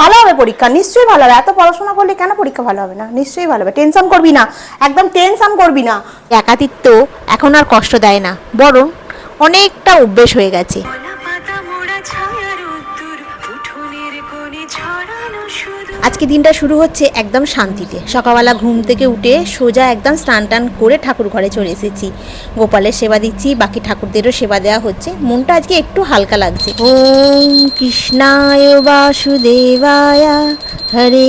ভালো হবে পরীক্ষা? নিশ্চয়ই ভালো হবে। এত পড়াশোনা করলে কেন পরীক্ষা ভালো হবে না? নিশ্চয়ই ভালো হবে। টেনশন করবি না। একদম টেনশন করবি না। একাতিত্ব এখন আর কষ্ট দেয় না, বরং অনেকটা অভ্যেস হয়ে গেছে। আজকে দিনটা শুরু হচ্ছে একদম শান্তিতে। সকালবেলা ঘুম থেকে উঠে সোজা একদম স্নান টান করে ঠাকুর ঘরে চলে এসেছি। গোপালের সেবা দিচ্ছি বাকি ঠাকুরদেরও সেবা দেওয়া হচ্ছে। মনটা আজকে একটু হালকা লাগছে। ওম কৃষ্ণায় বাসুদেবায় হরে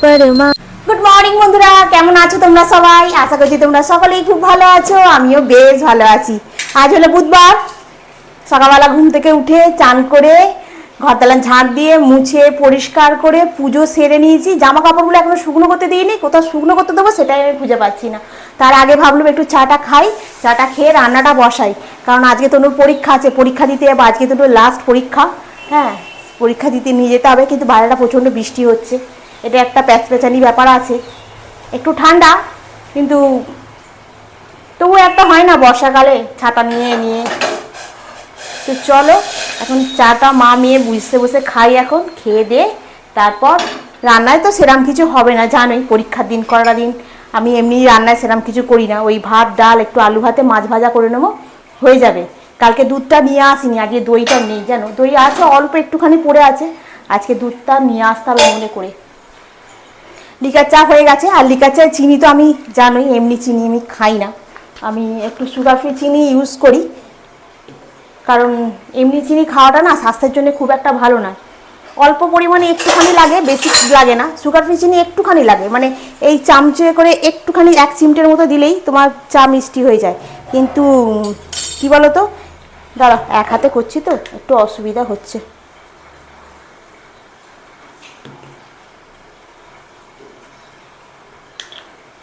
পরমা গুড মর্নিং বন্ধুরা। কেমন আছো তোমরা সবাই? আশা করছি তোমরা সকলেই খুব ভালো আছো। আমিও বেশ ভালো আছি। আজ হলো বুধবার। সকালবেলা ঘুম থেকে উঠে চান করে ঘরতলান ঝাঁট দিয়ে মুছে পরিষ্কার করে পুজো সেরে নিয়েছি। জামা কাপড়গুলো এখনও শুকনো করতে দিইনি, কোথাও শুকনো করতে দেবো সেটাই আমি খুঁজে পাচ্ছি না। তার আগে ভাবলাম একটু চাটা খাই, চাটা খেয়ে রান্নাটা বসাই। কারণ আজকে তনুর পরীক্ষা আছে, পরীক্ষা দিতে যাব, আজকে তনুর লাস্ট পরীক্ষা। হ্যাঁ পরীক্ষা দিতে নিয়ে যেতে হবে, কিন্তু বাইরেটা প্রচণ্ড বৃষ্টি হচ্ছে। এটা একটা প্যাচপ্যাচানি ব্যাপার আছে। একটু ঠান্ডা, কিন্তু তবু একটা হয় না বর্ষাকালে, ছাতা নিয়ে নিয়ে। তো চলো, এখন চাটা মা মেয়ে বুঝতে বসে খাই এখন, খেয়ে দে তারপর রান্নায় তো সেরাম কিছু হবে না, জানোই পরীক্ষার দিন করার দিন। আমি এমনি রান্নায় সেরাম কিছু করি না, ওই ভাত, ডাল, একটু আলু ভাতে মাছ ভাজা করে নেব, হয়ে যাবে। কালকে দুধটা নিয়ে আসিনি আজকে দইটা নেই, জানো? দই আছে, অল্প একটুখানি পড়ে আছে, আজকে দুধটা নিয়ে আসতে হবে মনে করে। লিকার চা হয়ে গেছে, আর লিকার চায় চিনি তো আমি, জানোই, এমনি চিনি আমি খাই না। আমি একটু সুগার ফ্রি চিনি ইউজ করি কারণ এমনি চিনি খাওয়াটা না স্বাস্থ্যের জন্য খুব একটা ভালো নয়। অল্প পরিমাণে একটুখানি লাগে, বেশি লাগে না। সুগার ফ্রি চিনি একটুখানি লাগে। মানে এই চামচে করে একটুখানি এক চিমটের মতো দিলেই তোমার চা মিষ্টি হয়ে যায়। কিন্তু কি বলো তো দাঁড়া এক হাতে করছি তো, একটু অসুবিধা হচ্ছে।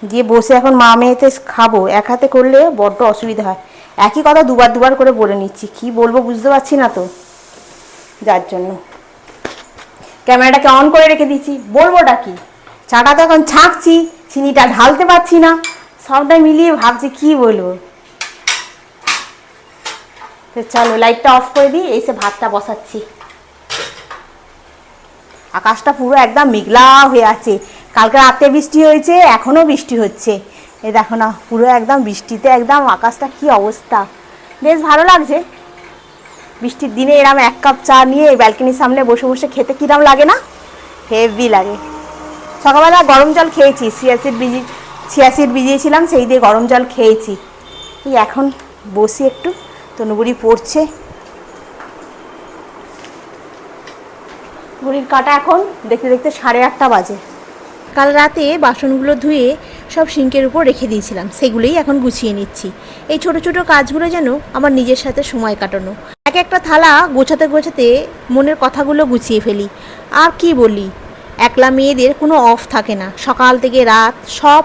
দিয়ে বসে এখন মা মেয়েতে খাব। এক হাতে করলে বড্ড অসুবিধা হয়। একই কথা দুবার দুবার করে বলে নিচ্ছি। কি বলব বুঝতে পারছি না তো। যার জন্য। ক্যামেরাটাকে অন করে রেখে দিচ্ছি বলবোটা কি? চাটা তো এখন ছাঁকছি, চিনিটা ঢালতে পারছি না। সবটা মিলিয়ে ভাবছি কি বলব। তো চলো লাইটটা অফ করে দিই, এসে ভাতটা বসাচ্ছি। আকাশটা পুরো একদম মেঘলা হয়ে আছে। কালকে রাতে বৃষ্টি হয়েছে এখনও বৃষ্টি হচ্ছে। এই দেখো না, পুরো একদম বৃষ্টিতে, একদম আকাশটা কি অবস্থা। বেশ ভালো লাগছে। বৃষ্টির দিনে এরম এক কাপ চা নিয়ে ব্যালকনির সামনে বসে বসে খেতে কিরম লাগে না? হেভি লাগে। সকালবেলা গরম জল খেয়েছি সিয়াসিড বিজি সিয়াসিড ভিজিয়েছিলাম, সেই দিয়ে গরম জল খেয়েছি। এই এখন বসি একটু তনুগুড়ি পড়ছে। ঘড়ির কাটা এখন, দেখতে দেখতে সাড়ে আটটা বাজে। কাল রাতে বাসনগুলো ধুয়ে সব সিঙ্কের উপর রেখে দিয়েছিলাম। সেগুলোই এখন গুছিয়ে নিচ্ছি। এই ছোট ছোট কাজগুলো যেন আমার নিজের সাথে সময় কাটানো। এক একটা থালা গোছাতে গোছাতে মনের কথাগুলো গুছিয়ে ফেলি। আর কি বলি? একলা মেয়েদের কোনো অফ থাকে না। সকাল থেকে রাত সব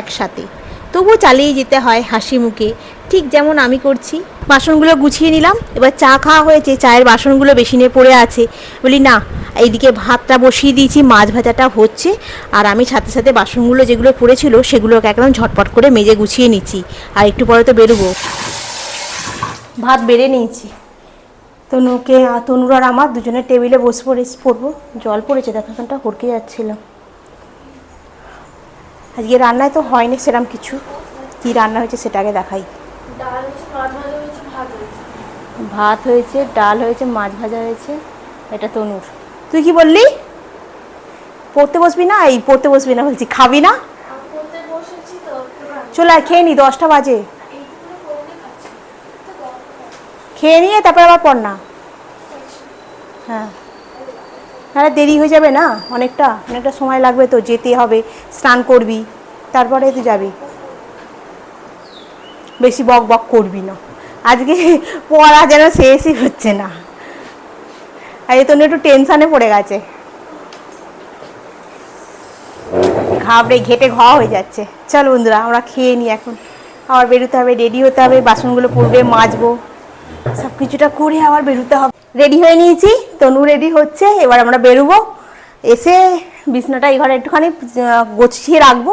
একসাথে। তবু চালিয়ে যেতে হয় হাসি মুখে। ঠিক যেমন আমি করছি বাসনগুলো গুছিয়ে নিলাম। এবার চা খাওয়া হয়েছে, চায়ের বাসনগুলো বেসিনে পড়ে আছে। বলি, না, এইদিকে ভাতটা বসিয়ে দিয়েছি, মাছ ভাজাটা হচ্ছে। আর আমি সাথে সাথে বাসনগুলো যেগুলো পড়েছিল, সেগুলোকে একদম ঝটপট করে মেজে গুছিয়ে নিচ্ছি। আর একটু পরে তো বেরোবো। ভাত বেড়ে নিয়েছি। তনুকে, তনুর আর আমার দুজনের টেবিলে বসে পড়ে, পড়ব। জল পড়েছে, দেখো এখানটা হড়কে যাচ্ছিল। আজকে রান্নায় তো হয়নি সেরকম কিছু। কি রান্না হয়েছে সেটাকে দেখাই। ভাত হয়েছে, ডাল হয়েছে, মাছ ভাজা হয়েছে, এটা তনুর। তুই কি বললি? পড়তে বসবি না? এই পড়তে বসবি না বলছি, খাবি না? চলে খেয়ে নি, দশটা বাজে। খেয়ে নিয়ে তারপর আবার পড় না। হ্যাঁ। তাহলে দেরি হয়ে যাবে না? অনেকটা অনেকটা সময় লাগবে তো, যেতে হবে, স্নান করবি, তারপরে তুই যাবি। বেশি বক বক করবি না। আজকে পড়া যেন শেষই হচ্ছে না। আর এই একটু টেনশানে পড়ে গেছে। ঘাবড়ে ঘেটে ঘ হয়ে যাচ্ছে। চল বন্ধুরা, আমরা খেয়ে নিই এখন। আবার বেরোতে হবে রেডি হতে হবে, বাসনগুলো পড়বে, মাজবো। সব কিছুটা করে আবার বেরোতে হবে। রেডি হয়ে নিয়েছি, তনু রেডি হচ্ছে, এবার আমরা বেরোবো। এসে বিছনাটা এই ঘরে একটুখানি গুছিয়ে রাখব।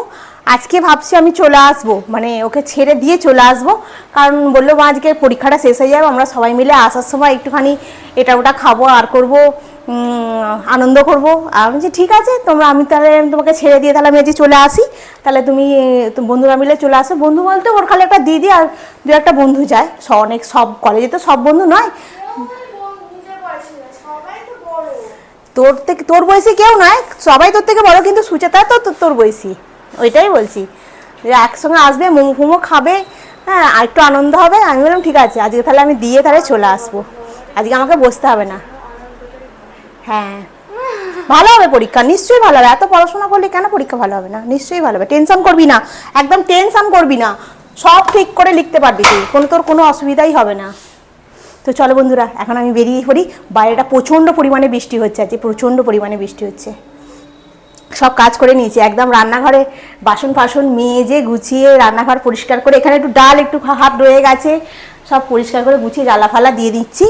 আজকে ভাবছি আমি চলে আসব মানে ওকে ছেড়ে দিয়ে চলে আসব। কারণ বলল, মা আজকে পরীক্ষাটা শেষ হয়ে যাবে, আমরা সবাই মিলে আসার সময় একটুখানি এটা ওটা খাব, আর করব আনন্দ করব। আর বলছি, ঠিক আছে, তোমরা, আমি তাহলে তোমাকে ছেড়ে দিয়ে তাহলে আমি আজকে চলে আসি। তাহলে তুমি বন্ধুরা মিলে চলে আসো। বন্ধু বলতে, ওর খালি একটা দিদি আর দু একটা বন্ধু যায়। অনেক, সব কলেজে তো সব বন্ধু নয়? তোর থেকে, তোর বয়সী কেউ নয়, সবাই তোর থেকে বড়, কিন্তু সুচেতা তো, তোর বয়সী। ওইটাই বলছি। যে একসঙ্গে আসবে, মোমো ফোমো খাবে হ্যাঁ আর একটু আনন্দ হবে। আমি বললাম, ঠিক আছে, আজকে তাহলে আমি দিয়ে তাহলে চলে আসব। আজকে আমাকে বসতে হবে না। হ্যাঁ। ভালো হবে পরীক্ষা, নিশ্চয়ই ভালো হবে। এত পড়াশোনা করলে কেন পরীক্ষা ভালো হবে না? নিশ্চয়ই ভালো হবে। টেনশন করবি না, একদম টেনশন করবি না। সব ঠিক করে লিখতে পারবি তুই। কোনো তোর কোনো অসুবিধাই হবে না। তো চলো বন্ধুরা, এখন আমি বেরিয়ে পড়ি। বাইরেটা প্রচণ্ড পরিমাণে বৃষ্টি হচ্ছে, আজকে প্রচণ্ড পরিমাণে বৃষ্টি হচ্ছে। সব কাজ করে নিয়েছি। একদম রান্নাঘরে বাসন ফাসন মেজে গুছিয়ে রান্নাঘর পরিষ্কার করে এখানে একটু ডাল, একটু হাফ রয়ে গেছে। সব পরিষ্কার করে গুছিয়ে জ্বালা ফালা দিয়ে দিচ্ছি।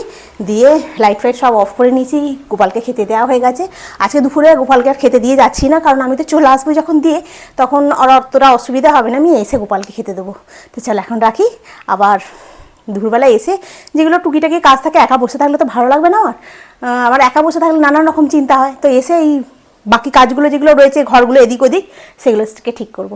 দিয়ে লাইট ফাইট সব অফ করে নিয়েছি। গোপালকে খেতে দেওয়া হয়ে গেছে। আজকে দুপুরে গোপালকে আর খেতে দিয়ে যাচ্ছি না, কারণ আমি তো চলে আসব যখন দিয়ে, তখন আর অতটা অসুবিধা হবে না। আমি এসে গোপালকে খেতে দেবো। তো চল এখন রাখি। আবার দুপুরবেলা এসে যেগুলো টুকিটাকি কাজ থাকে, একা বসে থাকলে তো ভালো লাগবে না আমার। আমার একা বসে থাকলে নানান রকম চিন্তা হয়। তো এসে এই বাকি কাজগুলো যেগুলো রয়েছে ঘরগুলো এদিক ওদিক সেগুলোকে ঠিক করব।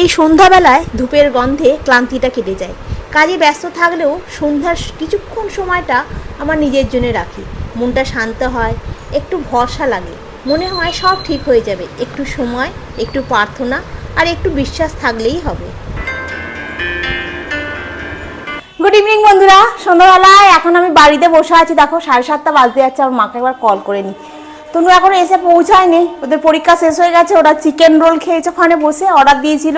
এই সন্ধ্যাবেলায় ধূপের গন্ধে ক্লান্তিটা কেটে যায়। কাজে ব্যস্ত থাকলেও সন্ধ্যার কিছুক্ষণ সময়টা আমার নিজের জন্য রাখি। মনটা শান্ত হয় একটু ভরসা লাগে। মনে হয় সব ঠিক হয়ে যাবে। একটু সময় একটু প্রার্থনা আর একটু বিশ্বাস থাকলেই হবে। গুড ইভিনিং বন্ধুরা। সন্ধ্যাবেলায় এখন আমি বাড়িতে বসে আছি। দেখো সাড়ে সাতটা বাজতে যাচ্ছে। আমার মাকে একবার কল করে নিই তনু এখন এসে পৌঁছায়নি। ওদের পরীক্ষা শেষ হয়ে গেছে, ওরা চিকেন রোল খেয়েছে ওখানে বসে অর্ডার দিয়েছিল।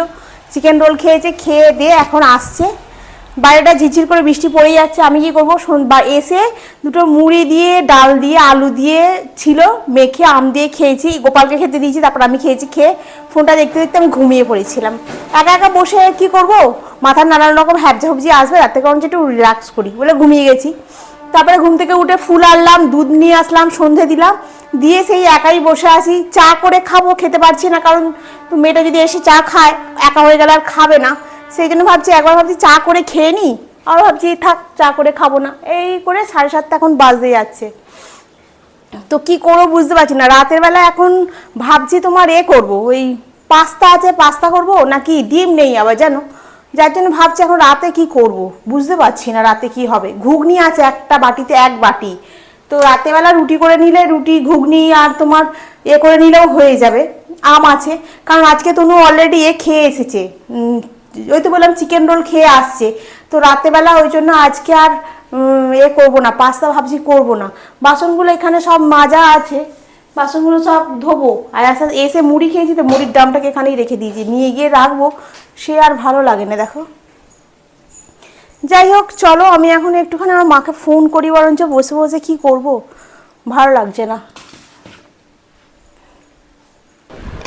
চিকেন রোল খেয়েছে, খেয়ে দিয়ে এখন আসছে। বাইরেটা ঝিরঝির করে বৃষ্টি পড়ে যাচ্ছে, আমি কি করব? এসে দুটো মুড়ি দিয়ে, ডাল দিয়ে, আলু দিয়ে ছিল, মেখে আম দিয়ে খেয়েছি, গোপালকে খেতে দিয়েছি, তারপর আমি খেয়েছি, খেয়ে ফোনটা দেখতে দেখতে আমি ঘুমিয়ে পড়েছিলাম। একা একা বসে কি করব? মাথার নানান রকম হ্যাবজা হবজি আসবে তার থেকে বরঞ্চ একটু রিল্যাক্স করি, বলে ঘুমিয়ে গেছি। তারপরে ঘুম থেকে উঠে ফুল আনলাম, দুধ নিয়ে আসলাম, সন্ধে দিলাম। দিয়ে সেই একাই বসে আছি। চা করে খাব, খেতে পারছি না, কারণ মেয়েটা যদি এসে চা খায়, একা হয়ে গেলে আর খাবে না। সেই জন্য ভাবছি, একবার ভাবছি চা করে খেয়ে নিই। আর ভাবছি, থাক, চা করে খাব না। এই করে সাড়ে সাতটা এখন বাজতে যাচ্ছে। তো কি করব বুঝতে পারছি না। রাতের বেলা এখন ভাবছি তোমার এ করব। ওই পাস্তা আছে, পাস্তা করব, নাকি ডিম নেই আবার, জানো? যার জন্য ভাবছি এখন রাতে কি করব? বুঝতে পারছি না রাতে কি হবে। ঘুগনি আছে একটা বাটিতে, এক বাটি। তো রাতেবেলা রুটি করে নিলে রুটি, ঘুগনি আর তোমার এ করে নিলেও হয়ে যাবে। আম আছে। কারণ আজকে তনু অলরেডি এ খেয়ে এসেছে। ওই তো বললাম চিকেন রোল খেয়ে আসছে। তো রাতেবেলা ওই জন্য আজকে আর এ করব না পাস্তা ভাবছি করব না। বাসনগুলো এখানে সব মাজা আছে। বাসনগুলো সব ধোবো। আর আস্তে এসে মুড়ি খেয়েছি তো মুড়ির দামটাকে এখানেই রেখে দিয়েছি। নিয়ে গিয়ে রাখব, সে আর ভালো লাগে না, দেখো। যাই হোক, চলো, আমি এখন একটুখানি আমার মাকে ফোন করি, বরঞ্চ বসে বসে কি করব? ভালো লাগছে না।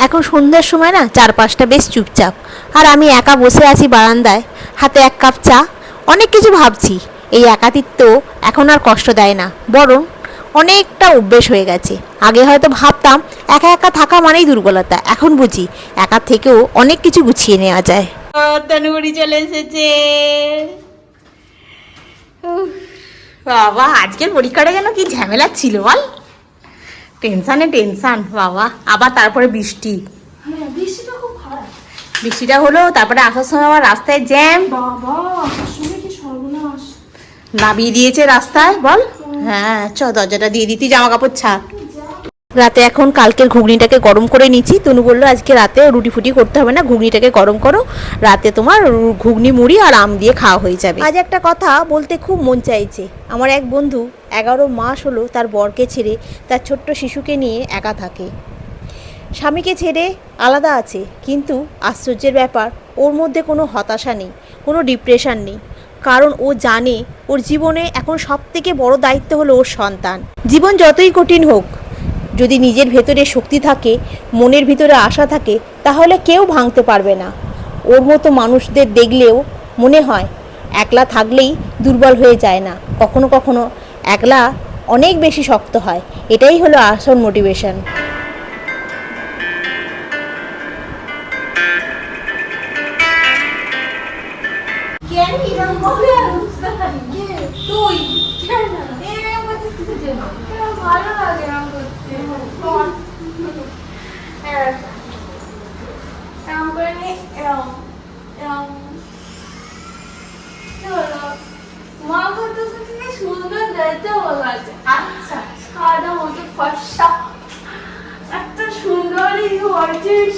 এখন সন্ধ্যার সময় না চারপাশটা বেশ চুপচাপ। আর আমি একা বসে আছি বারান্দায়, হাতে এক কাপ চা। অনেক কিছু ভাবছি, এই একাতিত্ব এখন আর কষ্ট দেয় না। বরং অনেকটা অভ্যেস হয়ে গেছে। আগে হয়তো ভাবতাম একা একা থাকা মানেই দুর্বলতা। এখন বুঝি একা থেকেও অনেক কিছু গুছিয়ে নেওয়া যায়। তনুগুড়ি চলে এসেছে। বাবা আজকের পরীক্ষাটা যেন কি ঝামেলা ছিল বল। টেনশানে টেনশান বাবা আবার তারপরে বৃষ্টি। বৃষ্টিটা হলো তারপরে আসার সময় আবার রাস্তায় জ্যাম। নামিয়ে দিয়েছে রাস্তায় বল। হ্যাঁ চ দরজাটা দিয়ে দিতি জামা কাপড় ছাড়। রাতে এখন কালকের ঘুগনিটাকে গরম করে নিচ্ছি তনু বলল আজকে রাতে রুটি ফুটি করতে হবে না ঘুগনিটাকে গরম করো। রাতে তোমার ঘুগনি মুড়ি আর আম দিয়ে খাওয়া হয়ে যাবে। আজ একটা কথা বলতে খুব মন চাইছে। আমার এক বন্ধু এগারো মাস হলো তার বরকে ছেড়ে তার ছোট্ট শিশুকে নিয়ে একা থাকে। স্বামীকে ছেড়ে আলাদা আছে কিন্তু আশ্চর্যের ব্যাপার ওর মধ্যে কোনো হতাশা নেই কোনো ডিপ্রেশন নেই। কারণ ও জানে ওর জীবনে এখন সব থেকে বড় দায়িত্ব হলো ওর সন্তান। জীবন যতই কঠিন হোক, যদি নিজের ভেতরে শক্তি থাকে, মনের ভিতরে আশা থাকে, তাহলে কেউ ভাঙতে পারবে না। ওর মতো মানুষদের দেখলেও মনে হয়, একলা থাকলেই দুর্বল হয়ে যায় না। কখনো কখনো একলা অনেক বেশি শক্ত হয়। এটাই হলো আসল মোটিভেশন ভালো লাগে না করতে। এরম। মা কত কি সুন্দর দেখতে আছে আচ্ছা সাদা মতো ফর্সা। একটা সুন্দরী হয়েছিস।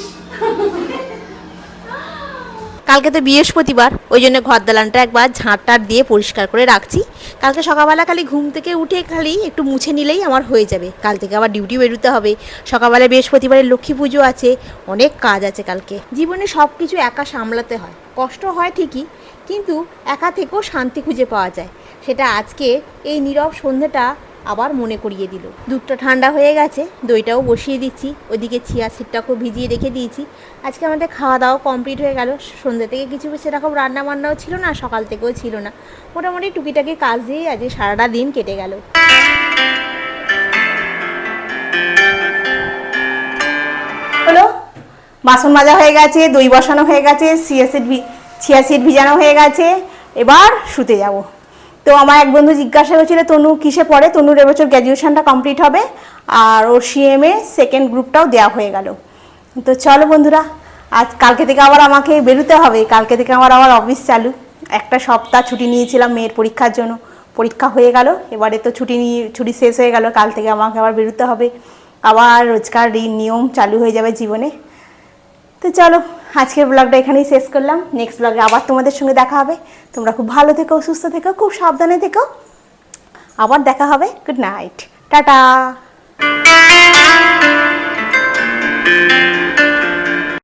কালকে তো বৃহস্পতিবার, ওই জন্য ঘর দালানটা একবার ঝাঁটটার দিয়ে পরিষ্কার করে রাখছি। কালকে সকালবেলা খালি ঘুম থেকে উঠে খালি একটু মুছে নিলেই আমার হয়ে যাবে। কাল থেকে আবার ডিউটি বেরোতে হবে। সকালবেলা বৃহস্পতিবারের লক্ষ্মী পুজো আছে, অনেক কাজ আছে কালকে। জীবনে সব কিছু একা সামলাতে হয়। কষ্ট হয় ঠিকই, কিন্তু একা থেকেও শান্তি খুঁজে পাওয়া যায়। সেটা আজকে এই নীরব সন্ধ্যেটা আবার মনে করিয়ে দিল। দুধটা ঠান্ডা হয়ে গেছে, দইটাও বসিয়ে দিচ্ছি, ওদিকে চিয়া সিটটাকেও ভিজিয়ে রেখে দিয়েছি। আজকে আমাদের খাওয়া দাওয়া কমপ্লিট হয়ে গেল। সন্ধ্যে থেকে কিছু সেরকম রান্না বান্নাও ছিল না, সকাল থেকেও ছিল না। মোটামুটি টুকিটাকি কাজ দিয়ে আজকে সারাটা দিন কেটে গেল। হলো, বাসন মাজা হয়ে গেছে, দই বসানো হয়ে গেছে, চিয়া সিড চিয়া সিড ভিজানো হয়ে গেছে, এবার শুতে যাব। তো আমার এক বন্ধু জিজ্ঞাসা করেছিল তনু, কিসে পড়ে? তনুর এবছর গ্র্যাজুয়েশনটা কমপ্লিট হবে। আর ওর সিএমএ সেকেন্ড গ্রুপটাও দেওয়া হয়ে গেল। তো চলো বন্ধুরা, আজ কালকে থেকে আবার আমাকে বেরোতে হবে। কালকে থেকে আমার আবার অফিস চালু। একটা সপ্তাহ ছুটি নিয়েছিলাম মেয়ের পরীক্ষার জন্য। পরীক্ষা হয়ে গেল, এবারে তো ছুটি নিয়ে, ছুটি শেষ হয়ে গেল। কাল থেকে আমাকে আবার বেরোতে হবে। আবার রোজকার নিয়ম চালু হয়ে যাবে জীবনে। তো চলো, আজকের ব্লগটা এখানেই শেষ করলাম। নেক্সট ব্লগে আবার তোমাদের সঙ্গে দেখা হবে। তোমরা খুব ভালো থেকো, সুস্থ থেকো, খুব সাবধানে থেকো। আবার দেখা হবে। Good night tata!